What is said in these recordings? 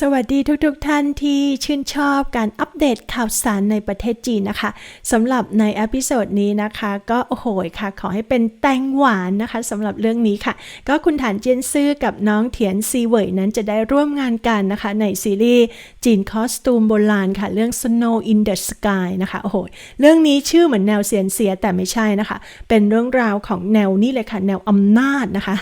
สวัสดีทุกๆทท่านที่ชื่นชอบการอัปเดตข่าวสารในประเทศจีนนะคะสำหรับในอพิโซดนี้นะคะ ก็โอ้โหค่ะ ขอให้เป็นแตงหวานนะคะสำหรับเรื่องนี้ค่ะ ก็คุณฐานเจียนซื่อกับน้องเถียนซีเหวยนั้นจะได้ร่วมงานกันนะคะ ในซีรีส์จีนคอสตูมโบราณค่ะ เรื่อง Snow in the Sky นะคะโอ้โหเรื่องนี้ชื่อเหมือนแนวเสียนเสียแต่ไม่ใช่นะคะ เป็นเรื่องราวของแนวนี้เลยค่ะ แนวอำนาจนะคะ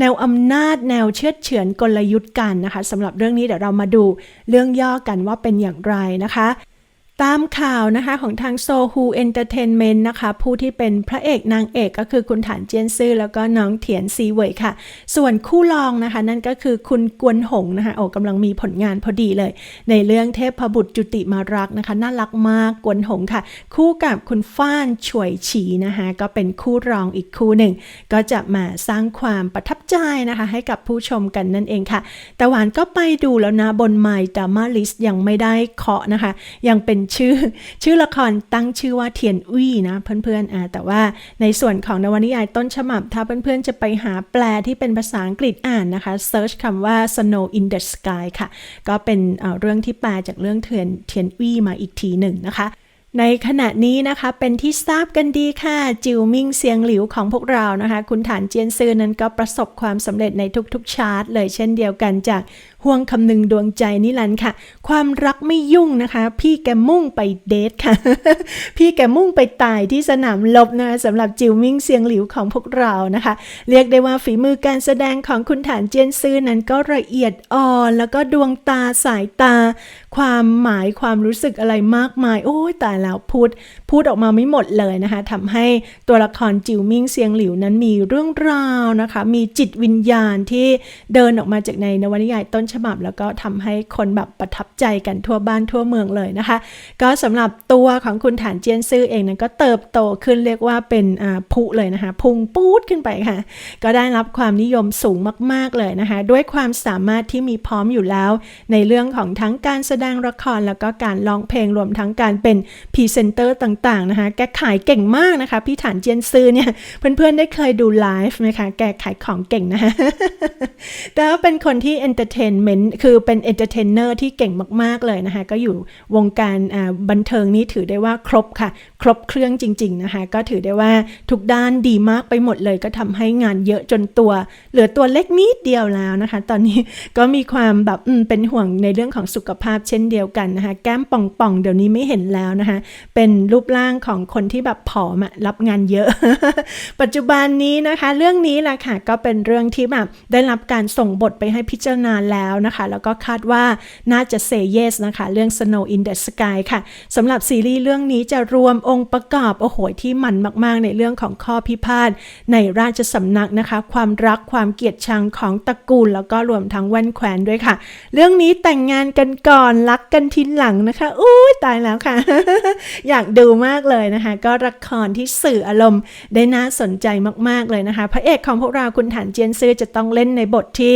แนวอำนาจแนวเชื่อเฉือนกลยุทธ์กันนะคะสำหรับเรื่องนี้เดี๋ยวเรามาดูเรื่องย่อกันว่าเป็นอย่างไรนะคะ ตามข่าวนะคะของทางโซฮูเอนเตอร์เทนเมนต์นะคะ ผู้ที่เป็นพระเอกนางเอกก็คือคุณฐานเจียนซื่อแล้วก็น้องเถียนซีเวยค่ะ ส่วนคู่รองนะคะ นั่นก็คือคุณกวนหงนะคะโอ้กำลังมีผลงานพอดีเลย ในเรื่องเทพบุตรจุติมารักนะคะ น่ารักมากกวนหงค่ะ คู่กับคุณฟ้านช่วยฉีนะคะก็เป็นคู่รองอีกคู่หนึ่ง ก็จะมาสร้างความประทับใจนะคะ ให้กับผู้ชมกันนั่นเองค่ะ แต่หวานก็ไปดูแล้วนะบนไมดามาลิสยังไม่ได้เคาะนะคะ ยังเป็นชื่อ ชื่อละครตั้งชื่อว่าเทียนอุ้ยนะเพื่อนๆอ่าแต่ว่าในส่วนของนวนิยายต้นฉบับถ้าเพื่อนๆจะไปหาแปลที่เป็นภาษาอังกฤษอ่านนะคะเซิร์ชคำว่า Snow in the Sky ค่ะ ก็เป็นเรื่องที่แปลจากเรื่องเทียนเทียนอุ้ยมาอีกทีหนึ่งนะคะ ในขณะนี้นะคะเป็นที่ทราบกันดีค่ะ จิวมิงเซียงหลิวของพวกเรานะคะ คุณฐานเจียนซือนั้นก็ประสบความสำเร็จในทุกๆชาร์ตเลยเช่นเดียวกันจากห่วงคำนึงดวงใจนิรันด์ค่ะ ความรักไม่ยุ่งนะคะ พี่แกมุ่งไปเดทค่ะ พี่แกมุ่งไปตายที่สนามลบนะคะสำหรับจิวมิงเซียงหลิวของพวกเรานะคะ เรียกได้ว่าฝีมือการแสดงของคุณฐานเจียนซือนั้นก็ละเอียดอ่อน แล้วก็ดวงตาสายตา ความหมายความรู้สึกอะไรมากมาย โอ้ยตายแล้วพูด พูดออกมาไม่หมดเลยนะคะทำให้ตัวละครจิวมิงเซียงหลิวนั้นมีเรื่องราวนะคะ มีจิตวิญญาณที่เดินออกมาจากในนวนิยายต้นฉบับ แล้วก็ทำให้คนแบบประทับใจกันทั่วบ้านทั่วเมืองเลยนะคะ ก็สำหรับตัวของคุณฐานเจียนซื่อเองนั้นก็เติบโตขึ้นเรียกว่าเป็นอ่าผุเลยนะคะ พุงปูดขึ้นไปค่ะ ก็ได้รับความนิยมสูงมาก ๆเลยนะคะ ด้วยความสามารถที่มีพร้อมอยู่แล้ว ในเรื่องของทั้งการแสดดงละครแล้วก็การร้องเพลงรวมทั้งการเป็นพรีเซนเตอร์ต่างๆนะคะแกขายเก่งมากนะคะ พี่ฐานเจียนซือเนี่ยเพื่อนๆได้เคยดูไลฟ์ไหมคะแกขายของเก่งนะคะแต่ว่าเป็นคนที่เอนเตอร์เทนเมนต์คือเป็นเอนเตอร์เทนเนอร์ที่เก่งมากๆเลยนะคะ ก็อยู่วงการบันเทิงนี้ถือได้ว่าครบค่ะ ครบเครื่องจริง ๆนะคะ ก็ถือได้ว่าทุกด้านดีมากไปหมดเลย ก็ทำให้งานเยอะจนตัว เหลือตัวเล็กนิดเดียวแล้วนะคะ ตอนนี้ก็มีความแบบเป็นห่วงในเรื่องของสุขภาพเชนเดียวกันนะคะ แก้มป่องๆ เดี๋ยวนี้ไม่เห็นแล้วนะคะ เป็นรูปร่างของคนที่แบบผอมรับงานเยอะ ปัจจุบันนี้นะคะ เรื่องนี้แหละค่ะ ก็เป็นเรื่องที่แบบได้รับการส่งบทไปให้พิจารณาแล้วนะคะ แล้วก็คาดว่าน่าจะเซเยสนะคะ เรื่อง Snow in the Sky ค่ะสำหรับซีรีส์เรื่องนี้จะรวมองค์ประกอบ โอ้โหที่มันมากๆ ในเรื่องของข้อพิพาทในราชสำนักนะคะ ความรักความเกลียดชังของตระกูล แล้วก็รวมทั้งแว่นแควนด้วยค่ะ เรื่องนี้แต่งงานกันก่อนรักกันทีหลังนะคะอุ้ยตายแล้วค่ะ อยากดูมากเลยนะคะ ก็ละครที่สื่ออารมณ์ได้น่าสนใจมากๆเลยนะคะ พระเอกของพวกเราคุณฐานเจียนซื่อจะต้องเล่นในบทที่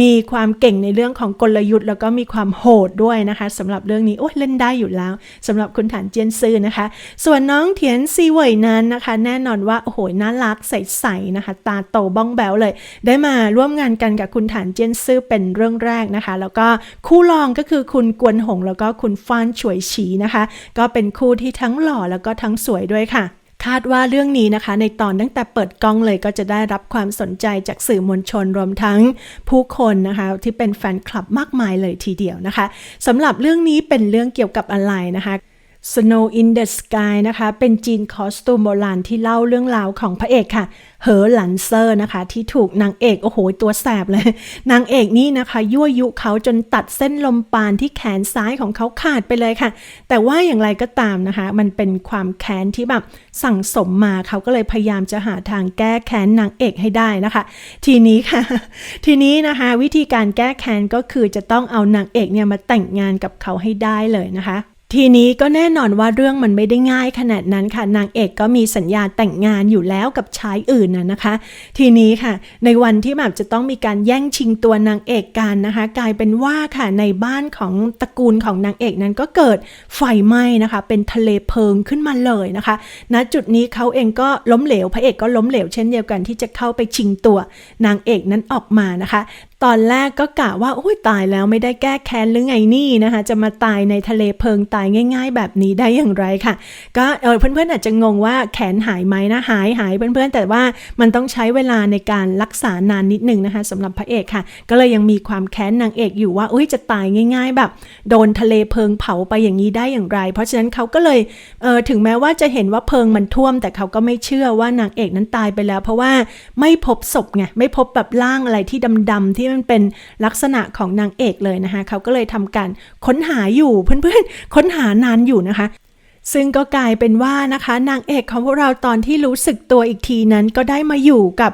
มีความเก่งในเรื่องของกลยุทธ์ แล้วก็มีความโหดด้วยนะคะสำหรับเรื่องนี้โอ้ยเล่นได้อยู่แล้วสำหรับคุณฐานเจียนซื่อนะคะ ส่วนน้องเทียนซีเวยนั้นนะคะ แน่นอนว่าโอ้โหน่ารักใสๆนะคะ ตาโตบ้องแบวเลย ได้มาร่วมงานกันกับคุณฐานเจียนซื่อเป็นเรื่องแรกนะคะ แล้วก็คู่รองก็คือคุณกวนหง แล้วก็คุณฟ้านฉวยฉีนะคะ ก็เป็นคู่ที่ทั้งหล่อแล้วก็ทั้งสวยด้วยค่ะคาดว่าเรื่องนี้นะคะ ในตอนตั้งแต่เปิดกล้องเลยก็จะได้รับความสนใจจากสื่อมวลชนรวมทั้งผู้คนนะคะ ที่เป็นแฟนคลับมากมายเลยทีเดียวนะคะสำหรับเรื่องนี้เป็นเรื่องเกี่ยวกับอะไรนะคะ Snow in the Sky นะคะ เป็นจีนคอสตูมโบราณที่เล่าเรื่องราวของพระเอกค่ะ เหอหลันเซอร์นะคะ ที่ถูกนางเอก โอ้โห ตัวแสบเลย นางเอกนี่นะคะ ยั่วยุเขาจนตัดเส้นลมปานที่แขนซ้ายของเขาขาดไปเลยค่ะ แต่ว่าอย่างไรก็ตามนะคะ มันเป็นความแค้นที่แบบสั่งสมมาเขาก็เลยพยายามจะหาทางแก้แค้นนางเอกให้ได้นะคะ ทีนี้ค่ะ ทีนี้นะคะ วิธีการแก้แค้นก็คือจะต้องเอานางเอกเนี่ยมาแต่งงานกับเขาให้ได้เลยนะคะ ทีนี้ก็แน่นอนว่าเรื่องมันไม่ได้ง่ายขนาดนั้นค่ะ นางเอกก็มีสัญญาแต่งงานอยู่แล้วกับชายอื่นนะนะคะ ทีนี้ค่ะ ในวันที่แบบจะต้องมีการแย่งชิงตัวนางเอกกันนะคะ กลายเป็นว่าค่ะในบ้านของตระกูลของนางเอกนั้นก็เกิดไฟไหม้นะคะ เป็นทะเลเพลิงขึ้นมาเลยนะคะณจุดนี้เขาเองก็ล้มเหลวพระเอกก็ล้มเหลวเช่นเดียวกันที่จะเข้าไปชิงตัวนางเอกนั้นออกมานะคะ ตอนแรกก็กะว่าโอ้ยตายแล้วไม่ได้แก้แค้นหรือไงนี่นะคะ จะมาตายในทะเลเพลิงตายง่าย ๆ แบบนี้ได้อย่างไรค่ะ ก็เออเพื่อนๆอาจจะงงว่าแขนหายไหมนะหายหายเพื่อนๆ แต่ว่ามันต้องใช้เวลาในการรักษานานนิดนึงนะคะสำหรับพระเอกค่ะ ก็เลยยังมีความแค้นนางเอกอยู่ว่าอุ้ยจะตายง่าย ๆ แบบ โดนทะเลเพลิงเผาไปอย่างนี้ได้อย่างไร เพราะฉะนั้นเขาก็เลยเออถึงแม้ว่าจะเห็นว่าเพลิงมันท่วม แต่เขาก็ไม่เชื่อว่านางเอกนั้นตายไปแล้ว เพราะว่าไม่พบศพไงไม่พบแบบร่างอะไรที่ดำๆที่มันเป็นลักษณะของนางเอกเลยนะคะเขาก็เลยทำการค้นหาอยู่เพื่อนๆ ค้นหานานอยู่นะคะซึ่งก็กลายเป็นว่านะคะนางเอกของพวกเราตอนที่รู้สึกตัวอีกทีนั้นก็ได้มาอยู่กับ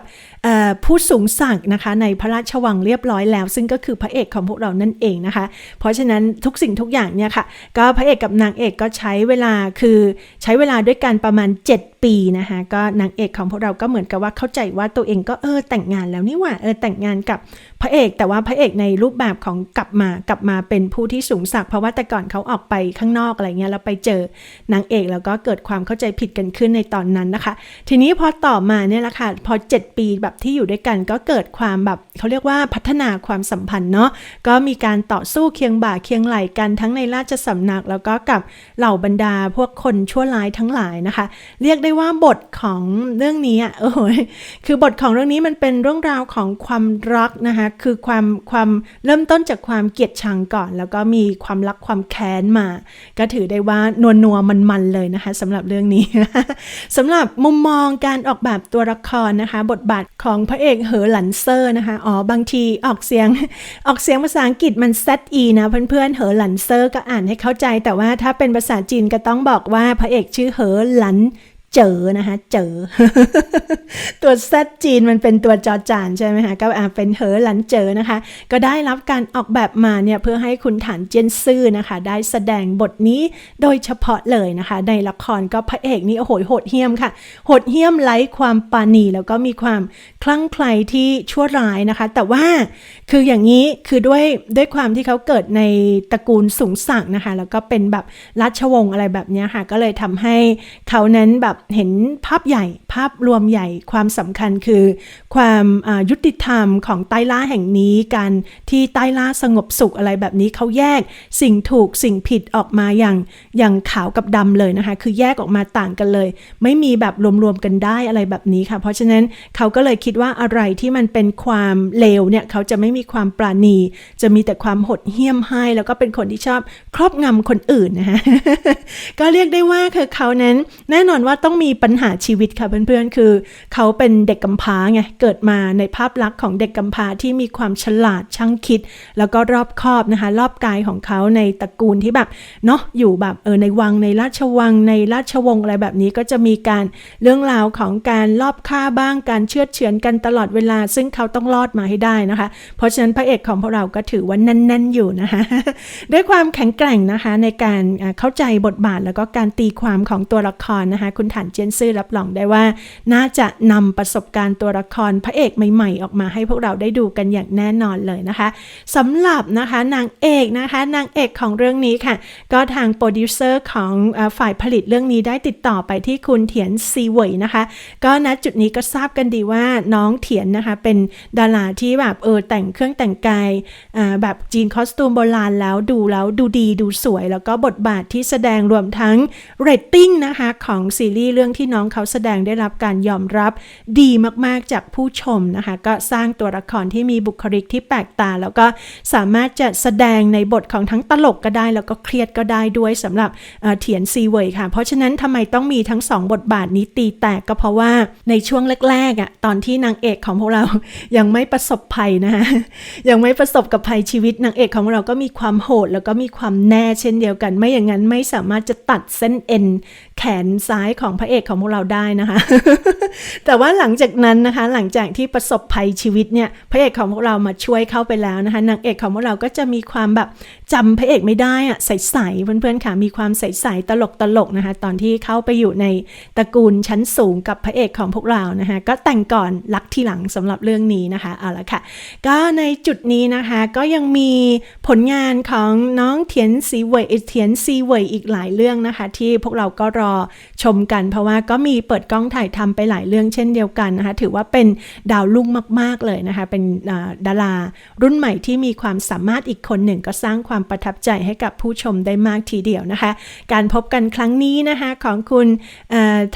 ผู้สูงศักดิ์นะคะ ในพระราชวังเรียบร้อยแล้ว ซึ่งก็คือพระเอกของพวกเรานั่นเองนะคะ เพราะฉะนั้นทุกสิ่งทุกอย่างเนี่ยค่ะ ก็พระเอกกับนางเอกก็ใช้เวลาคือใช้เวลาด้วยกันประมาณ 7 ปีนะคะก็นางเอกของพวกเราก็เหมือนกับว่าเข้าใจว่าตัวเองก็เออแต่งงานแล้วนี่หว่าเออแต่งงานกับพระเอกแต่ว่าพระเอกในรูปแบบของกลับมากลับมาเป็นผู้ที่สูงศักดิ์เพราะว่าแต่ก่อนเขาออกไปข้างนอกอะไรเงี้ยแล้วไปเจอนางเอกแล้วก็เกิดความเข้าใจผิดกันขึ้นในตอนนั้นนะคะ ทีนี้พอต่อมาเนี่ยแหละค่ะพอ 7 ปีแบบที่อยู่ด้วยกันก็เกิดความแบบเขาเรียกว่าพัฒนาความสัมพันธ์เนาะก็มีการต่อสู้เคียงบ่าเคียงไหลกันทั้งในราชสำนัก แล้วก็กับเหล่าบรรดาพวกคนชั่วร้ายทั้งหลายนะคะ เรียกได้ว่าบทของเรื่องนี้อะโอ้โหคือบทของเรื่องนี้มันเป็นเรื่องราวของความรักนะคะคือความความเริ่มต้นจากความเกลียดชังก่อน แล้วก็มีความรักความแค้นมา ก็ถือได้ว่านวลนัวมันมันเลยนะคะสำหรับเรื่องนี้ สำหรับมุมมองการออกแบบตัวละครนะคะ บทบาทของพระเอกเหอหลันเซอร์นะคะอ๋อบางทีออกเสียงออกเสียงภาษาอังกฤษมัน ZE นะเพื่อนๆเหอหลันเซอร์ก็อ่านให้เข้าใจ แต่ว่าถ้าเป็นภาษาจีนก็ต้องบอกว่าพระเอกชื่อเหอหลัน เจอนะคะ เจอ ตัวแซดจีนมันเป็นตัวจอจานใช่ไหมคะก็เป็นเหอหลันเจอนะคะ ก็ได้รับการออกแบบมาเนี่ยเพื่อให้คุณฐานเจียนซื่อนะคะ ได้แสดงบทนี้โดยเฉพาะเลยนะคะ ในละครก็พระเอกนี่โอ้โหโหดเหี้ยมค่ะ โหดเหี้ยมไร้ความปาณีแล้วก็มีความคลั่งไคล้ที่ชั่วร้ายนะคะ แต่ว่าคืออย่างนี้คือด้วยด้วยความที่เขาเกิดในตระกูลสูงศักนะคะ แล้วก็เป็นแบบราชวงศ์อะไรแบบนี้ค่ะ ก็เลยทำให้เขานั้นแบบเห็นภาพใหญ่ภาพรวมใหญ่ความสำคัญคือ ความยุติธรรมของใต้ล่าแห่งนี้การที่ใต้ล่าสงบสุขอะไรแบบนี้เขาแยกสิ่งถูกสิ่งผิดออกมาอย่างอย่างขาวกับดำเลยนะคะ คือแยกออกมาต่างกันเลย ไม่มีแบบรวมๆกันได้อะไรแบบนี้ค่ะ เพราะฉะนั้นเขาก็เลยคิดว่าอะไรที่มันเป็นความเลวเนี่ยเขาจะไม่มีความปราณี จะมีแต่ความหดเหี้ยมให้ แล้วก็เป็นคนที่ชอบครอบงำคนอื่นนะคะก็เรียกได้ว่าคือเขานั้นแน่นอนว่าต้องมีปัญหาชีวิตค่ะเพื่อนๆ คือ เขาเป็นเด็กกำพร้าไง เกิดมาในภาพลักษณ์ของเด็กกำพร้าที่มีความฉลาดช่างคิด แล้วก็รอบคอบนะคะ รอบกายของเขาในตระกูลที่แบบเนาะอยู่แบบเออในวังในราชวังในราชวงศ์อะไรแบบนี้ก็จะมีการเรื่องราวของการลอบฆ่าบ้างการเชือเฉือนกันตลอดเวลา ซึ่งเขาต้องรอดมาให้ได้นะคะ เพราะฉะนั้นพระเอกของพวกเราก็ถือว่าแน่นๆอยู่นะคะ ด้วยความแข็งแกร่งนะคะในการเข้าใจบทบาทแล้วก็การตีความของตัวละครนะคะคุณฐานเจยนซื่อรับรองได้ว่า น่าจะนำประสบการณ์ตัวละครพระเอกใหม่ๆ ออกมาให้พวกเราได้ดูกันอย่างแน่นอนเลยนะคะสำหรับนะคะนางเอกนะคะนางเอกของเรื่องนี้ค่ะ ก็ทางโปรดิวเซอร์ของอฝ่ายผลิตเรื่องนี้ได้ติดต่อไปที่คุณเถียนซีเหวยนะคะ ก็ณจุดนี้ก็ทราบกันดีว่าน้องเถียนนะคะเป็นดาราที่แบบเออแต่งเครื่องแต่งกายแบบจีนคอสตูมโบราณแล้วดูแล้วดูดีดูสวย แล้วก็บทบาทที่แสดงรวมทั้งเรตติ้งนะคะของซีรีส์เรื่องที่น้องเขาแสดงได้รับการยอมรับดีมากๆจากผู้ชมนะคะ ก็สร้างตัวละครที่มีบุคลิกที่แปลกตา แล้วก็สามารถจะแสดงในบทของทั้งตลกก็ได้ แล้วก็เครียดก็ได้ด้วยสำหรับเถียนซีเวยค่ะ เพราะฉะนั้นทำไมต้องมีทั้งสองบทบาทนี้ตีแตกก็เพราะว่าในช่วงแรกๆอะตอนที่นางเอกของพวกเรายังไม่ประสบภัยนะคะยังไม่ประสบกับภัยชีวิตนางเอกของเราก็มีความโหด แล้วก็มีความแน่เช่นเดียวกัน ไม่อย่างนั้นไม่สามารถจะตัดเส้นเอ็น แขนซ้ายของพระเอกของพวกเราได้นะคะ แต่ว่าหลังจากนั้นนะคะ หลังจากที่ประสบภัยชีวิตเนี่ยพระเอกของพวกเรามาช่วยเข้าไปแล้วนะคะนางเอกของพวกเราก็จะมีความแบบจำพระเอกไม่ได้อะใสๆเพื่อนๆค่ะมีความใสๆตลกตลกๆนะคะ ตอนที่เข้าไปอยู่ในตระกูลชั้นสูงกับพระเอกของพวกเรานะคะก็แต่งก่อนรักทีหลังสำหรับเรื่องนี้นะคะเอาละค่ะ ก็ในจุดนี้นะคะก็ยังมีผลงานของน้องเทียนซีเวยเทียนซีเวยอีกหลายเรื่องนะคะ ที่พวกเราก็รออชมกัน เพราะว่าก็มีเปิดกล้องถ่ายทำไปหลายเรื่องเช่นเดียวกันนะคะ ถือว่าเป็นดาวรุ่งมาก ๆ เลยนะคะ เป็นดารารุ่นใหม่ที่มีความสามารถอีกคนหนึ่ง ก็สร้างความประทับใจให้กับผู้ชมได้มากทีเดียวนะคะ การพบกันครั้งนี้นะคะของคุณ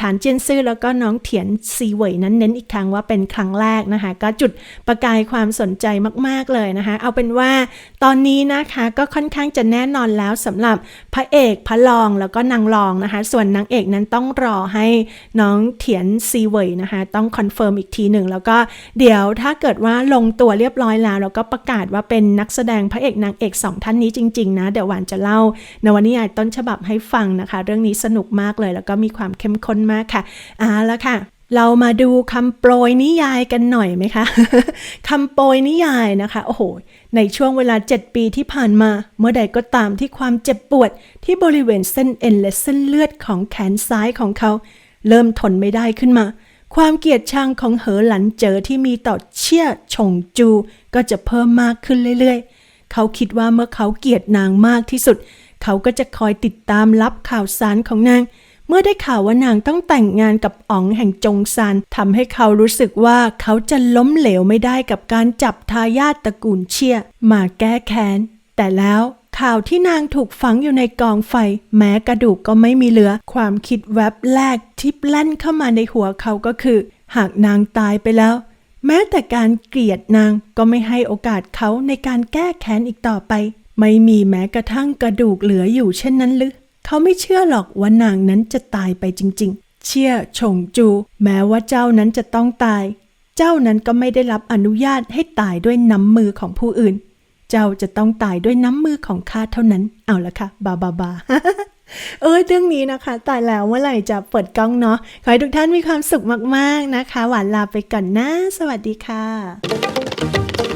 ฐานเจียนซื่อแล้วก็น้องเถียนซีเวยนั้นเน้นอีกครั้งว่าเป็นครั้งแรกนะคะ ก็จุดประกายความสนใจมาก ๆ เลยนะคะ เอาเป็นว่าตอนนี้นะคะก็ค่อนข้างจะแน่นอนแล้วสำหรับพระเอกพระรองแล้วก็นางรองนะคะ ส่วนนางเอกนั้นต้องรอให้น้องเถียนซีเวยนะคะ ต้องคอนเฟิร์มอีกทีหนึ่ง แล้วก็เดี๋ยวถ้าเกิดว่าลงตัวเรียบร้อยแล้ว แล้วก็ประกาศว่าเป็นนักแสดงพระเอกนางเอกสองท่านนี้จริง ๆ นะ เดี๋ยวหวานจะเล่านวนิยายต้นฉบับให้ฟังนะคะ เรื่องนี้สนุกมากเลย แล้วก็มีความเข้มข้นมากค่ะอ่าแล้วค่ะ เรามาดูคำโปรยนิยายกันหน่อยไหมคะคำโปรยนิยายนะคะ โอ้โห ในช่วงเวลา 7 ปีที่ผ่านมา เมื่อใดก็ตามที่ความเจ็บปวดที่บริเวณเส้นเอ็นและเส้นเลือดของแขนซ้ายของเขา เริ่มทนไม่ได้ขึ้นมา ความเกลียดชังของเหอหลันเจอที่มีต่อเชี่ยชงจู ก็จะเพิ่มมากขึ้นเรื่อยๆ เขาคิดว่าเมื่อเขาเกลียดนางมากที่สุด เขาก็จะคอยติดตามรับข่าวสารของนาง เมื่อได้ข่าวว่านางต้องแต่งงานกับอ๋องแห่งจงซานทำให้เขารู้สึกว่าเขาจะล้มเหลวไม่ได้กับการจับทายาทตระกูลเชี่ยมาแก้แค้น แต่แล้วข่าวที่นางถูกฝังอยู่ในกองไฟ แม้กระดูกก็ไม่มีเหลือ ความคิดแวบแรกที่แล่นเข้ามาในหัวเขาก็คือ หากนางตายไปแล้ว แม้แต่การเกลียดนางก็ไม่ให้โอกาสเขาในการแก้แค้นอีกต่อไป ไม่มีแม้กระทั่งกระดูกเหลืออยู่เช่นนั้นหรือ เขาไม่เชื่อหรอกว่านางนั้นจะตายไปจริง ๆ เชื่อชงจู แม้ว่าเจ้านั้นจะต้องตาย เจ้านั้นก็ไม่ได้รับอนุญาตให้ตายด้วยน้ำมือของผู้อื่น เจ้าจะต้องตายด้วยน้ำมือของข้าเท่านั้น เอาละค่ะ บาบาบาเอ้ยเรื่องนี้นะคะ ตายแล้วเมื่อไหร่จะเปิดกล้องเนาะ ขอให้ทุกท่านมีความสุขมากๆนะคะ หวานลาไปก่อนนะ สวัสดีค่ะ